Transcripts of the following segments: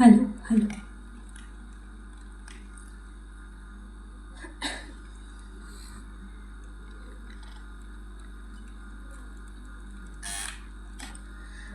Hello hello.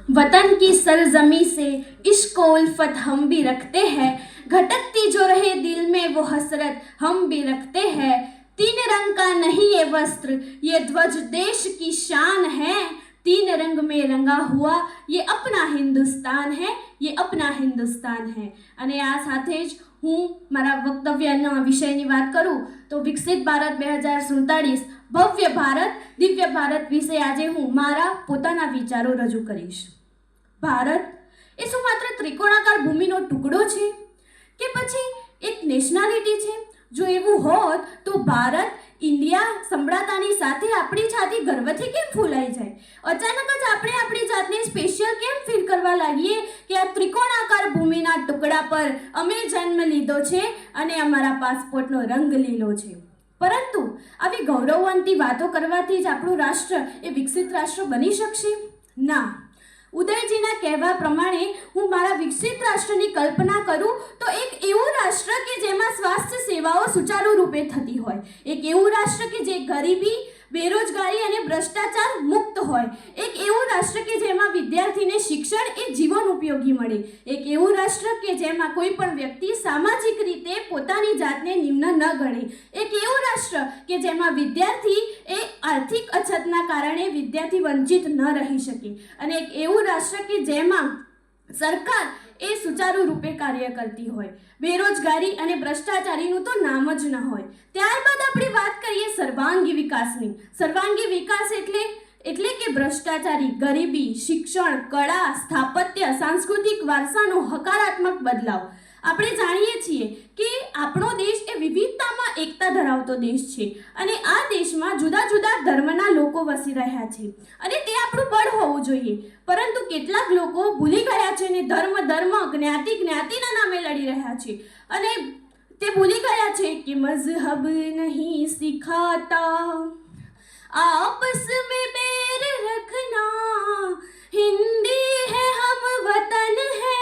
वतन की सरजमी से इश्कोल फत हम भी रखते हैं। घटकती जो रहे दिल में वो हसरत हम भी रखते हैं। तीन रंग का नहीं ये वस्त्र, ये ध्वज देश की शान है। तीन रंग में रंगा हुआ ये अपना હિન્દુસ્તાન હે ये अपना હિન્દુસ્તાન હે અને આ સાથે જ હું મારા વક્તવ્યના વિષયની વાત કરું તો વિકસિત ભારત બે હજાર સુડતાલીસ ભવ્ય ભારત દિવ્ય ભારત વિશે આજે હું મારા પોતાના વિચારો રજૂ કરીશ ભારત એ શું માત્ર ત્રિકોણાકાર ભૂમિનો ટુકડો છે કે પછી એક નેશનાલિટી છે જો એવું હોત તો ભારત ઇન્ડિયા સંભળાતાની સાથે આપણી છાતી ગર્વથી કેમ ફૂલાઈ જાય? અચાનક જ આપણે આપણી જાતને સ્પેશિયલ કેમ ફીલ કરવા લાગીએ કે આ ત્રિકોણાકાર ભૂમિના ટુકડા પર અમે જન્મ લીધો છે અને અમારા પાસપોર્ટનો રંગ લીલો છે. પરંતુ આવી ગૌરવવંતી વાતો કરવાથી જ આપણું રાષ્ટ્ર એ વિકસિત રાષ્ટ્ર બની શકશે? ના. ઉદયજીના કહેવા પ્રમાણે હું મારા વિકસિત રાષ્ટ્રની કલ્પના કરું તો એક એવું રાષ્ટ્ર કે જેમાં સ્વાસ્થ્ય સેવાઓ સુચારુ રૂપે થતી હોય. એક એવું રાષ્ટ્ર કે જે ગરીબી, બેરોજગારી અને ભ્રષ્ટાચાર મુક્ત હોય. એક એવું રાષ્ટ્ર કે જેમાં વિદ્યાર્થીને શિક્ષણ એ જીવન ઉપયોગી મળે. એક એવું રાષ્ટ્ર કે જેમાં કોઈ પણ વ્યક્તિ સામાજિક રીતે પોતાની જાતને નિમ્ન ન ગણે. એક એવું રાષ્ટ્ર કે જેમાં વિદ્યાર્થી એ આર્થિક અછતના કારણે વિદ્યાર્થી વંચિત ન રહી શકે. અને એક એવું રાષ્ટ્ર કે જેમાં સરકાર એ સુચારુ રૂપે કાર્ય કરતી હોય. બેરોજગારી અને ભ્રષ્ટાચારીનું તો નામ જ ન હોય. ત્યારબાદ આપણે વાત કરીએ સર્વાંગી વિકાસની. સર્વાંગી વિકાસ એટલે એટલે કે ભ્રષ્ટાચારી, ગરીબી, શિક્ષણ, કળા, સ્થાપત્ય, સાંસ્કૃતિક વારસાનો હકારાત્મક બદલાવ. આપણે જાણીએ છીએ કે આપણો દેશ ધરાવતો દેશ છે અને આ દેશમાં જુદા જુદા ધર્મના લોકો વસી રહ્યા છે અને તે આપણું બળ હોવું જોઈએ પરંતુ કેટલાક લોકો ભૂલી ગયા છે અને ધર્મ ધર્મ જ્ઞાતિ જ્ઞાતિના નામે લડી રહ્યા છે અને તે ભૂલી ગયા છે કે મઝહબ નહીં સિખાતા आपस में बैर रखना हिंदी है हम वतन है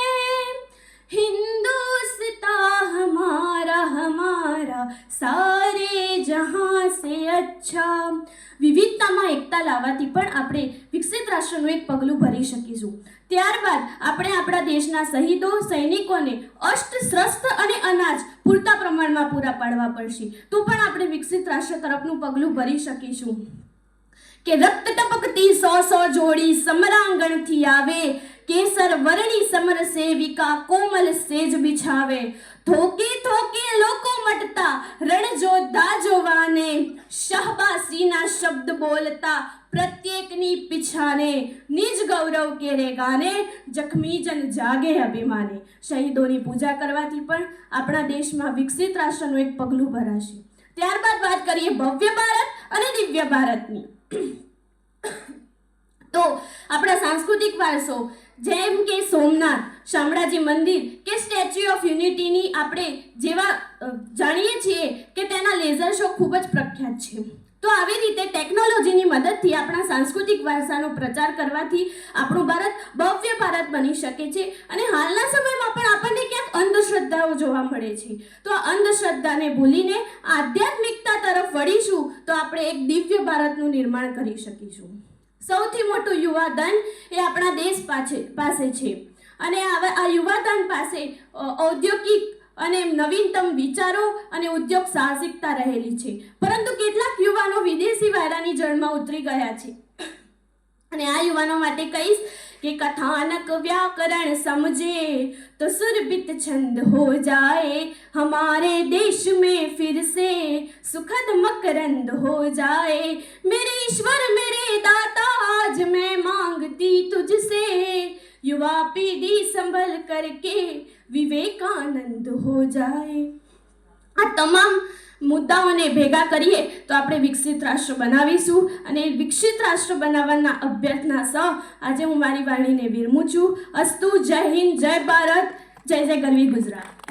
हिंदुस्तां हमारा हमारा सारे જહાં સે અચ્છા. વિવિધતામાં એકતા લાવવાથી પણ આપણે વિકસિત રાષ્ટ્રનું એક પગલું ભરી શકીશું. ત્યારબાદ આપણે આપણા દેશના શહીદો, સૈનિકોને અષ્ટ શ્રસ્ત અને અનાજ પૂરતા પ્રમાણમાં પૂરા પાડવા પડશે. તો પણ આપણે વિકસિત રાષ્ટ્ર તરફનું પગલું ભરી શકીશું. કે રક્ત ટપકતી સો સો જોડી સમરાંગણથી આવે. કેસર વરણી સમર સેવિકા કોમલ સેજ બિછાવે. થોકે થોકે લોકો મટતા રણજોધા જોવાને શાહબાસીના શબ્દ બોલતા, પ્રત્યેકની પીછાને. નિજ ગૌરવ કેરે ગાને જખમી જન જાગે અભિમાને. શહીદોની પૂજા કરવાથી પણ આપણા દેશમાં વિકસિત રાષ્ટ્રનું એક પગલું ભરાશે. ત્યારબાદ વાત કરીએ ભવ્ય ભારત અને દિવ્ય ભારતની. તો આપણા સાંસ્કૃતિક વારસો જેમ કે સોમનાથ, શામળાજી મંદિર કે સ્ટેચ્યુ ઓફ યુનિટીની આપણે જેવા જાણીએ છીએ કે તેના લેઝર શો ખૂબ જ પ્રખ્યાત છે. તો આવી રીતે ટેકનોલોજીની મદદથી આપણા સાંસ્કૃતિક વારસાનો પ્રચાર કરવાથી આપણું ભારત ભવ્ય ભારત બની શકે છે અને હાલના સમયમાં પણ આપણને ક્યાંક અંધશ્રદ્ધાઓ જોવા મળે છે. તો આ અંધશ્રદ્ધાને ભૂલીને આધ્યાત્મિકતા તરફ વળીશું તો આપણે એક દિવ્ય ભારતનું નિર્માણ કરી શકીશું. સૌથી મોટું યુવાધન એ આપણા દેશ પાસે પાસે છે. અને આ યુવાધન પાસે ઔદ્યોગિક અને નવીનતમ વિચારો અને ઉદ્યોગ સાહસિકતા રહેલી છે. પરંતુ કેટલાક યુવાનો વિદેશી વાયરાની જળમાં ઉતરી ગયા છે. અને આ યુવાનો માટે કહીશ કે કથાનક વ્યાકરણ સમજે, તો સુરભિત છંદ હો જાય, હમારે દેશ में फिर से सुखद मकरंद हो जाए मेरे ईश्वर मेरे दाता आज मैं मांगती तुझसे युवा पीढ़ी संभल करके विवेकानंद हो जाए આ તમામ મુદ્દાઓને ભેગા કરીએ તો આપણે વિકસિત રાષ્ટ્ર બનાવીશું અને વિકસિત રાષ્ટ્ર બનાવવાના અભ્યર્થના સહ આજે હું મારી વાણીને વિરમું છું અસ્તુ જય હિન્દ જય ભારત જય જય ગરવી ગુજરાત